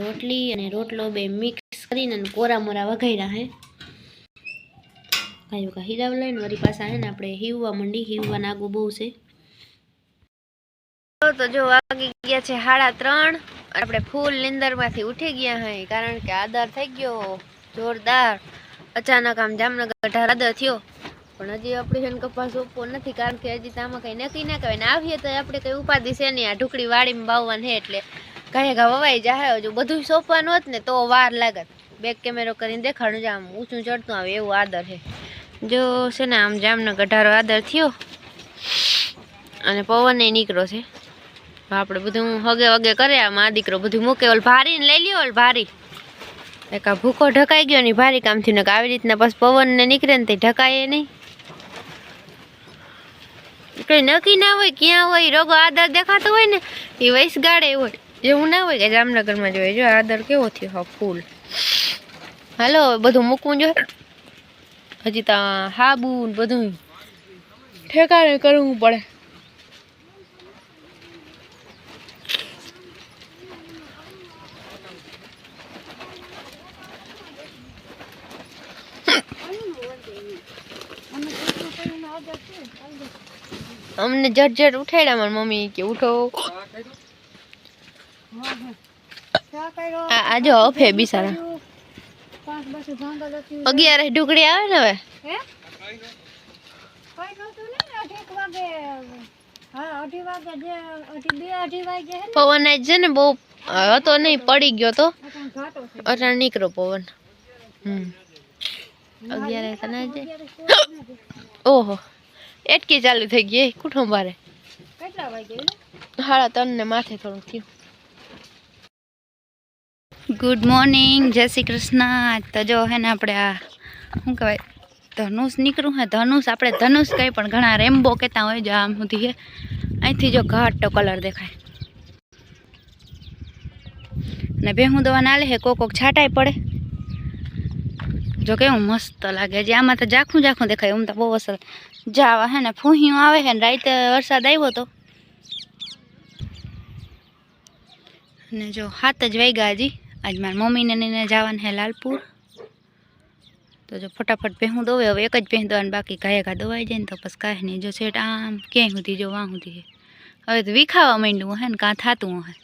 રોટલી અને રોટલો બે મિક્સ કરીને અને કોરા મોરા વઘાર્યા હે. કાંઈ કા હીરાવ લઈને વળી પાસે આવે ને આપણે હીવવા મંડી, હીવવા નાગું બહુ છે. તો જો વાગી ગયા છે સાડા ત્રણ, આપણે ફૂલ નિંદરમાંથી ઉઠી ગયા હે, કારણ કે આદર થઈ ગયો, જોરદાર. અચાનક આમ જામનગર અઢાર આદર થયો. પણ હજી આપણે કપાસ ઓપવો નથી, કારણ કે હજી તો આમાં કંઈ નક્કી ના કહેવાય ને આવીએ તો આપણે કંઈ ઉપાધિ છે નહીં, આ ઢુકડી વાડીમાં બાવવાનું છે એટલે. ઘાએ ઘા વવાઈ જાય જો બધું સોંપવાનું હોત ને તો વાર લાગત. બેક કેમેરો કરીને દેખાડું જ આમ ઊંચું ચડતું આવે એવું આદર છે. જો છે ને આમ જામનગર અઢારો આદર થયો અને પવન નીકળ્યો છે. આપણે બધું હગે વગે કરે આમ આ દીકરો બધું મૂકે. ઓલ ભારી લઈ લ્યો ઓલ ભારી. એક આ ભૂકો ઢકાઈ ગયો ને ભારી કામથી ને આવી રીતના પછી પવન ને નીકળે ને તે ઢકાય નહીં. કઈ નક્કી ના હોય, ક્યાં હોય, રોગો આદર દેખાતો હોય ને એ વૈસ ગાડે હોય. એવું ના હોય કે જામનગરમાં જોઈએ જો આદર કેવો થયો? હા ફૂલ. હાલો બધું મૂકવું જો. હજી તો હાબુ બધું. ઠેકાણે કરવું પડે. અમને જટ જટ ઉઠાડ્યા મારી મમ્મી કે ઉઠો. આ જો અફે બિસારા. અગિયાર ઢુકડી આવે ને હવે? પવન આજ છે ને બહુ હતો નહીં પડી ગયો તો. અટાણ નીકળો પવન. હમ. અગિયાર તને ઓહો એટકી ચાલુ થઈ ગઈ કુઠું બારે સાડા ત્રણ ને માથે થોડું થયું. ગુડ મોર્નિંગ જય શ્રી કૃષ્ણ. આજ તો જો હે ને આપણે આ, શું કહેવાય, ધનુષ નીકળ્યું હે, ધનુષ, આપણે ધનુષ કંઈ પણ ઘણા રેમ્બો કહેતા હોય જો આમ સુધી હે. અહીંથી જો ઘાટો કલર દેખાય. ને ભેહું દવા ના લે હે, કોક કોક છાંટાઈ પડે. જો કેવું મસ્ત લાગે જે આમાં તો જાખું જાખું દેખાય, આમ તો બહુ અસર જાવા હે ને, ફૂહિયું આવે હે ને, રાતે વરસાદ આવ્યો તો. ને જો હાથ જ વાગ્યા હજી. આજ મારી મમ્મીને ને એને જવાનું હે લાલપુર. તો જો ફટાફટ ભેહું દોવે, હવે એક જ ભેહ દોવાનું બાકી ગાય ઘા દવાઈ જાય ને તો પછી કાંઈ નહીં. જો છેટ આમ ક્યાંય સુધી, જો વાં સુધી હવે તો વિખાવા માંડ્યું હે ને, કાં થાતું હે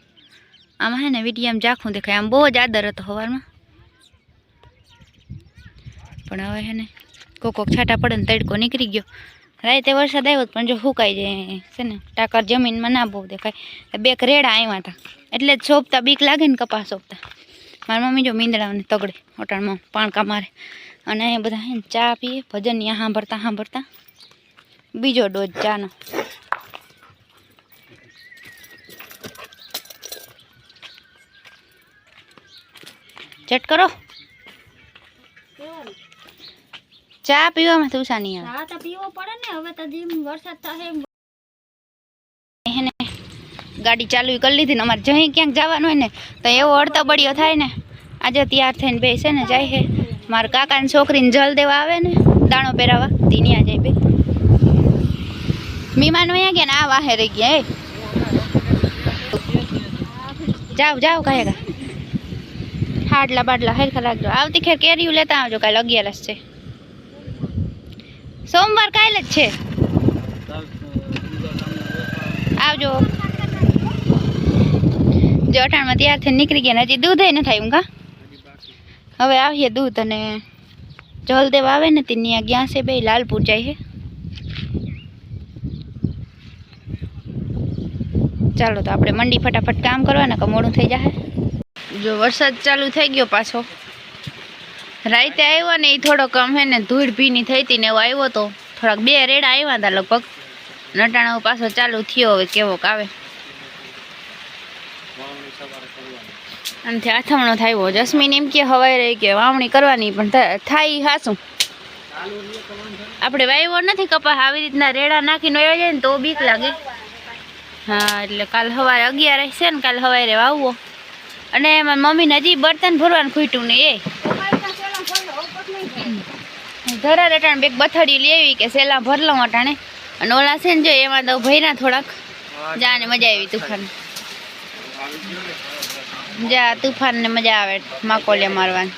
આમાં હે ને, વીડિયામાં જાખું દેખાય. આમ બહુ જ આદર હતો સવારમાં પણ હવે હે ને, કોક કોક છાંટા પડે ને તડકો નીકળી ગયો. રાતે વરસાદ આવ્યો પણ જો સુકાઈ જાય છે ને. ટાકર જમીનમાં ના બહુ દેખાય. બે રેડા આવ્યા હતા એટલે જ સોંપતા, બીક લાગે ને કપાસ સોંપતા. મારી મમ્મી જો મીંદડાને તગડે ઓટાણમાં પાણકા મારે અને અહીંયા બધા હે ને ચા પીએ ભજન ત્યાં સાંભળતા સાંભળતા. બીજો ડોઝ ચાનો. ચટ કરો. ચા પીવામાં તું સાની આવે. હા તો પીવો પડે ને હવે તો જેમ વરસાદ થાય એમ એને ગાડી ચાલુ કરી લીધી ને અમારે જઈ ક્યાંક જવાનું હોય ને, તો એવો અડતો બળિયો થાય ને. આજે તૈયાર થઈને બે છે ને, જાય છે. મારા કાકાની છોકરીને જલ દેવા આવે ને, દાણો પહેરાવા. તી જાય બે. મીમાન અહીંયા ગયા ને, આ વાહે રહી ગયા, એ. જાવ જાવ કહે ગા હાડલા બાડલા હેરખા લાગજો. આવતી ખેર કેરીયું લેતા આવજો, કાલે અગિયારસ છે. સોમવાર કાલે જ છે. આવજો. જો અઠાણમાં ત્યારથી નીકળી ગયા હજી દૂધ નથી થાય કા? હવે આવીએ દૂધ અને જલદેવ આવે ને ત્યાં ગયા છે બે લાલપુર જાય છે. ચાલો તો આપણે મંડી ફટાફટ કામ કરવાના કે મોડું થઈ જાય જો વરસાદ ચાલુ થઈ ગયો પાછો. રાતે આવ્યો ને એ થોડોક આમ હે ને ધૂળ ભીની થઈ હતી ને એવો આવ્યો તો થોડાક બે રેડા આવ્યા હતા લગભગ. નટાણો પાછો ચાલુ થયો, હવે કેવોક આવે. આમથી આથમણો થયો જસ્મીન એમ કે હવાઈ રહી કે વાવણી કરવાની, પણ થાય હાસું. આપણે વાવ્યો નથી કપાસ, આવી રીતના રેડા નાખીને વાવ્યા જાય ને તો બીક લાગે. હા, એટલે કાલ સવારે અગિયાર છે ને, કાલ સવારે વાવવો. અને એમાં મમ્મીને હજી બર્તન ભરવાનું ખૂટ્યું ને એ. ધરા રટાણ બેગ બથડી લેવી કે સેલા ભરલો અટાણે. અને ઓલા છે ને જો, એમાં તો ભર્યા થોડાક. જાને મજા આવી તુફાન જા તુફાન ને મજા આવે માકોલિયા મારવાની.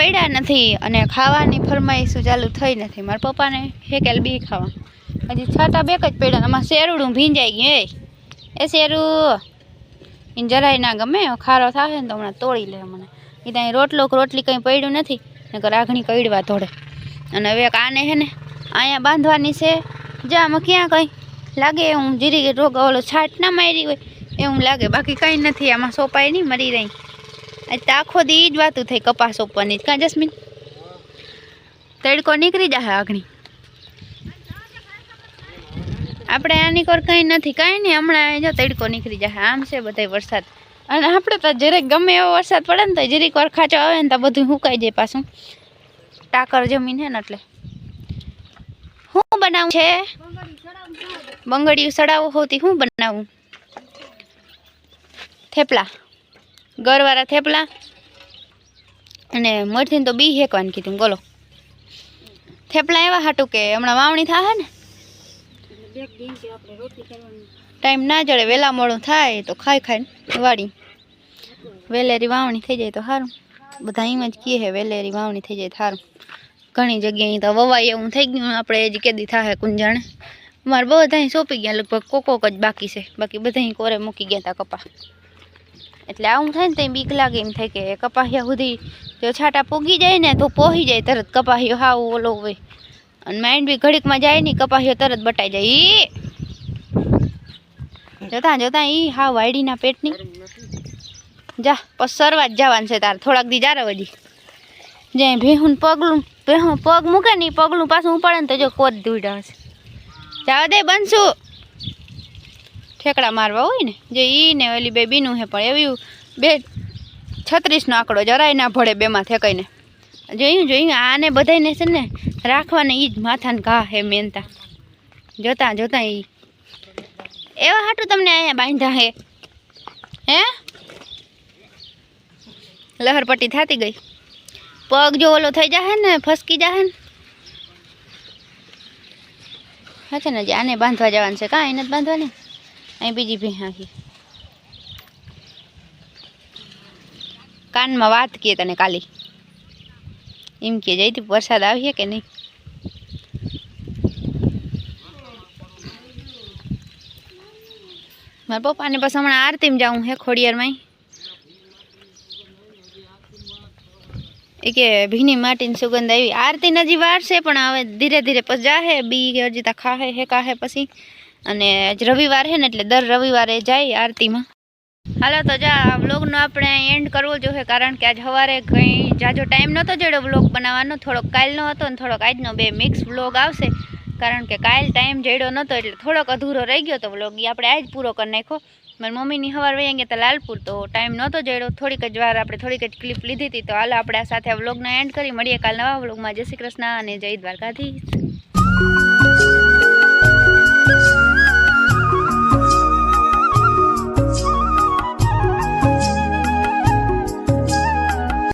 પડ્યા નથી અને ખાવાની ફરમાઈશું ચાલુ થઈ નથી. મારા પપ્પાને હેકેલ બી ખાવા. હજી છાંટા બેક જ પડ્યા. આમાં શેરડું ભીંજાઈ ગયું એ શેરું જરાય ના ગમે. ખારો થશે ને તો હમણાં તોડી લે મને. એ ત્યાં રોટલો રોટલી કંઈ પડ્યું નથી, નકર આગણી કઈડવા તોડે અને હવે કાને હે ને, અહીંયા બાંધવાની છે. જામ ક્યાં કંઈ લાગે હું જીરી રોગ, ઓલો છાટ ના મારી હોય, એવું લાગે. બાકી કંઈ નથી. આમાં સોપાય નહીં મરી રહી. તો આખો દી જ વાતું થઈ કપાસ ઉપરની જ. કાં જસ્મીન? તડકો નીકળી જાય આગણી આપણે આની કોર કંઈ નથી, કાંઈ નહીં. હમણાં જો તડકો નીકળી જાય આમ છે બધાય વરસાદ. અને આપણે તો જરેક ગમે એવો વરસાદ પડે ને તો જરીક વાર ખાચો આવે ને તો બધું સુકાઈ જાય પાછું. ટાકર જમીન હે ને એટલે. શું બનાવું છે? બંગડીયું સડાવો હોતી શું બનાવું? થેપલા. ગરવાળા થેપલા અને મરથીને તો બી હેકવાનું કીધું. બોલો. થેપલા એવા હાટું કે હમણાં વાવણી થાય ને? ટાઈમ ના જડે વહેલા મોડું થાય તો ખાઈ ખાઈને વાળી. વેલેરી વાવણી થઈ જાય તો સારું બધા એમ જ કહે છે વેલેરી વાવણી થઈ જાય સારું ઘણી જગ્યાએ તો વવાય એવું થઈ ગયું, આપણે જ કેદી થાય કુંજાણે અમારે બધા સોંપી ગયા, લગભગ કોકોક જ બાકી છે. બાકી બધા કોરે મૂકી ગયા હતા કપા. એટલે આવું થાય ને તો બીક લાગે એમ થાય કે કપાહિયા સુધી જો છાંટા પૂગી જાય ને તો પોહી જાય તરત કપાહિયો હાવ ઓલો હોય. અને માઇન્ડ બી ઘડીકમાં જાય નહીં કપાહિયો તરત બટાઈ જાય. ઈ જોતા જોતા ઈ હા વાયડીના પેટની જા, પછી સરવા જ જવાનું છે તારે. થોડાક દી જારે વધી. જ્યાં ભેહું પગલું, ભેહું પગ મૂકે ને પગલું પાછું ઉપાડે ને તો જો કોદ દૂડા છે જાવા દે બનશું. ઠેકડા મારવા હોય ને, જે ઈ ને ઓલી બે બીનું હે પણ એવું બે છત્રીસનો આંકડો જરાય ના ભળે બેમાં થેકાઈને જોયું જોયું આને બધાને છે ને રાખવાને એ જ માથાને ઘા હે મેનતા જોતા જોતા એ એવા હાટું તમને અહીંયા બાંધ્યા હે? હે? લહરપટ્ટી થતી ગઈ. પગ જો ઓલો થઈ જાહે ને, ફસકી જાહે ને. હા છે ને જે આને બાંધવા જવાનું છે. કાં એને જ બાંધવાની. અહીં બીજી ભી હાકી કાનમાં વાત કીએ તને કાલી. એમ કે જઈતી વરસાદ આવીએ કે નહીં? મારા પપ્પાને બસ હમણાં આરતીમાં જાઉં હે ખોડિયારમાં એ કે, ભીની માટીની સુગંધ આવી. આરતી નજી વાર છે પણ હવે ધીરે ધીરે પછી જાહે, બી હજી તા ખાહે હે, કાહે પછી. અને આજ રવિવાર છે ને એટલે દર રવિવારે જાય આરતીમાં. હાલો, તો જા વ્લોગનો આપણે એન્ડ કરવો જોઈએ કારણ કે આજ સવારે કંઈ જાજો ટાઈમ નહોતો જેડો વ્લોગ બનાવવાનો. થોડોક કાલનો હતો અને થોડોક આજનો બે મિક્સ વ્લોગ આવશે. કારણ કે કાલ ટાઈમ જેડો નહોતો એટલે થોડોક અધૂરો રહી ગયો હતો વ્લોગ. એ આપણે આજ પૂરો કરી નાખો મારી મમ્મીની સવાર વહી ગયા હતા લાલપુર તો ટાઈમ નહોતો જેડો. થોડીક જ વાર આપણે થોડીક જ ક્લિપ લીધી હતી. તો હાલો, આપણે આ સાથે આ વ્લોગને એન્ડ કરી. મળીએ કાલ નવા વ્લોગમાં. જય શ્રી કૃષ્ણ અને જય દ્વારકાધીશ.